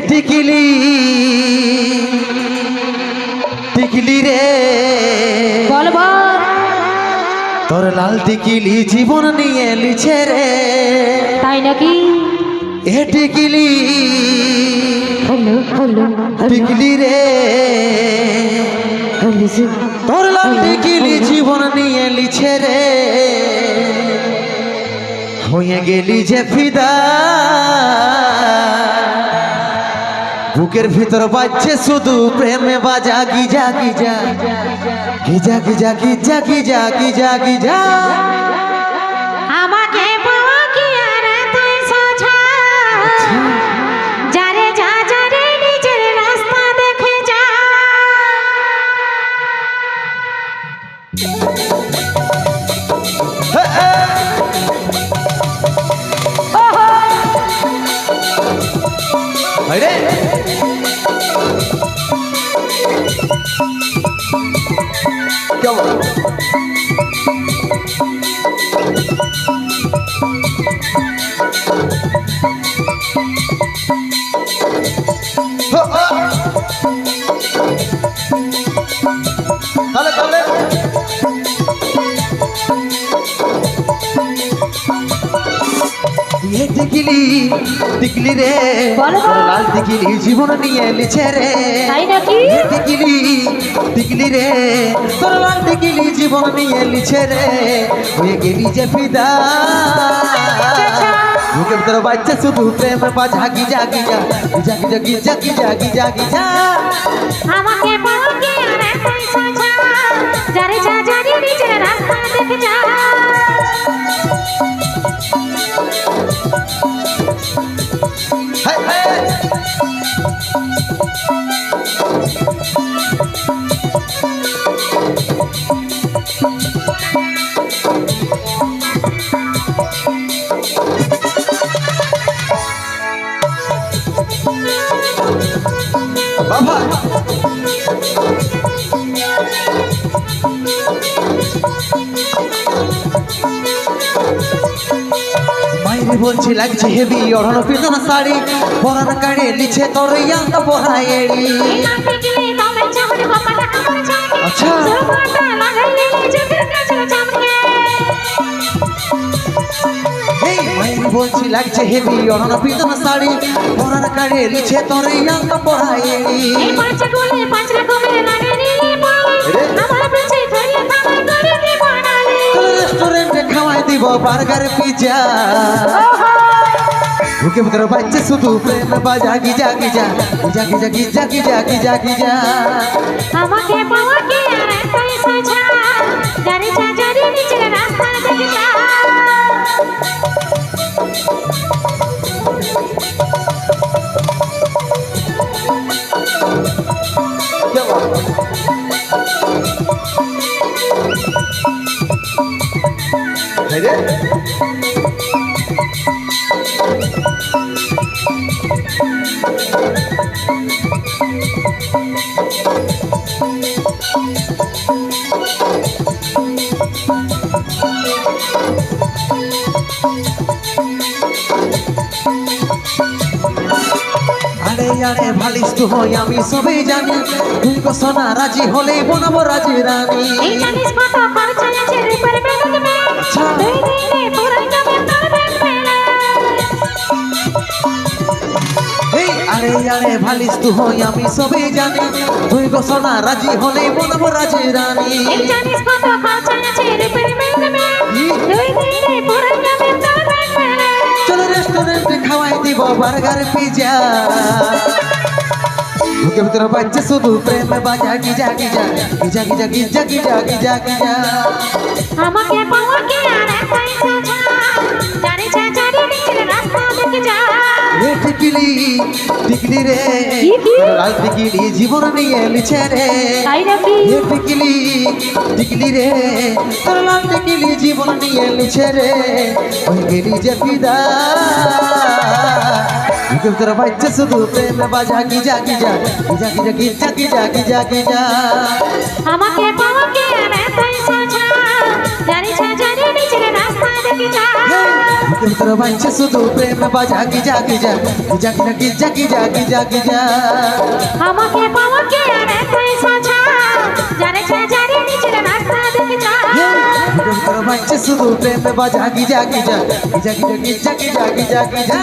টিকিলি। টিকিলি রে। তোর লাল টিকিলি জীবন নিয়ে লিছে রে। তাই নাকি? হে টিকিলি। টিকিলি রে। তোর লাল টিকিলি জীবন নিয়ে লিছে রে। হয়ে গেলি যে ফিদা। বুকের ভিতর বাজছে শুধু প্রেমে বাজা গিজা গিজা। গিজা যা গিজা যা গিজা গিজা। হরে কেমন Thank you. হে টিকলি টিকলি রে। লাল টিকলি জীবন নিয়ে লিছে রে। হে টিকলি টিকলি রে। তোর লাল টিকলি জীবন নিয়ে লিছে রে। হয়ে গেলি যে ফিদা। বুকের ভিতরে বাচ্চা শুধু প্রেম বা ঝাঁকি ঝাঁকি যা ঝাঁকি ঝাঁকি ঝাঁকি ঝাঁকি ঝাঁকি যা আমাকে তুমি বলছি, লাগছে হেবি অরণ পিলন শাড়ি? পরান কাড়ে দিছে তোর ইয়ান্ত পরা এড়ি আচ্ছা। এই মায়ের বলছি, লাগছে হেবি অরণ পিলন শাড়ি? পরান কাড়ে দিছে তোর ইয়ান্ত পরা এড়ি দিব বার্গার পিজা বুকে ভিতরে বাচ্চা শুধু প্রেম বাজা গিজা গিজা। গিজা গিজা গিজা গিজা গিজা গিজা। আমাকে পাওয়া কি আর তুই সোজা যা যারে নিজের রাস্তা দেখে যা। আরে তো হই আমি সবই জানি। তুই কো সোনা রাজি হলেই বনাবো রাজি রানী। এই জানিস কত খরচা আছে রিপার বেলুন আরে আরে ভালিস তো হই আমি সবই জানি। তুই কো সোনা রাজি হলেই বনাবো রাজি রানী। জানিস কত আছে পুরো তোর মেলে চলো রেস্টুরেন্টে খাওয়াই দিব বার্গার পিজা বুকে ভিতরে বাচ্চা শুধু প্রেম বাজা গিজা গিজা। গিজা গিজা গিজা গিজা গিজা গিজা। আমাকে পাওয়া কি আর তুই সোজা যারে যা যারে নিজের রাস্তা দেখে যা। রে টিকিলি টিকলি রে কি কি? লাল টিকিলি জীবন নিয়ে লিছে রে। রে টিকিলি টিকলি রে তোর লাল টিকিলি জীবন নিয়ে লিছে রে। ওই গেলি যে ফিদা ভিতরে বাচ্চা শুধু প্রেম বাজা গিজা গিজা। গিজা গিজা গিজা গিজা আমাকে পাওয়া কি আর তুই সোজা যারে যা যারে নিজের রাস্তা দেখে দেখে তোর বাঞ্ছে শুধু প্রেম বাজা কি যা কি যা কি যা কি যা কি যা কি যা কি যা আমাকে পাওয়াকে আর একই সাজা জানে ছাজারে নিচে রাস্তা দেখে যা তোর শুধু প্রেম বাজা কি যা কি যা কি যা কি যা কি যা কি যা কি যা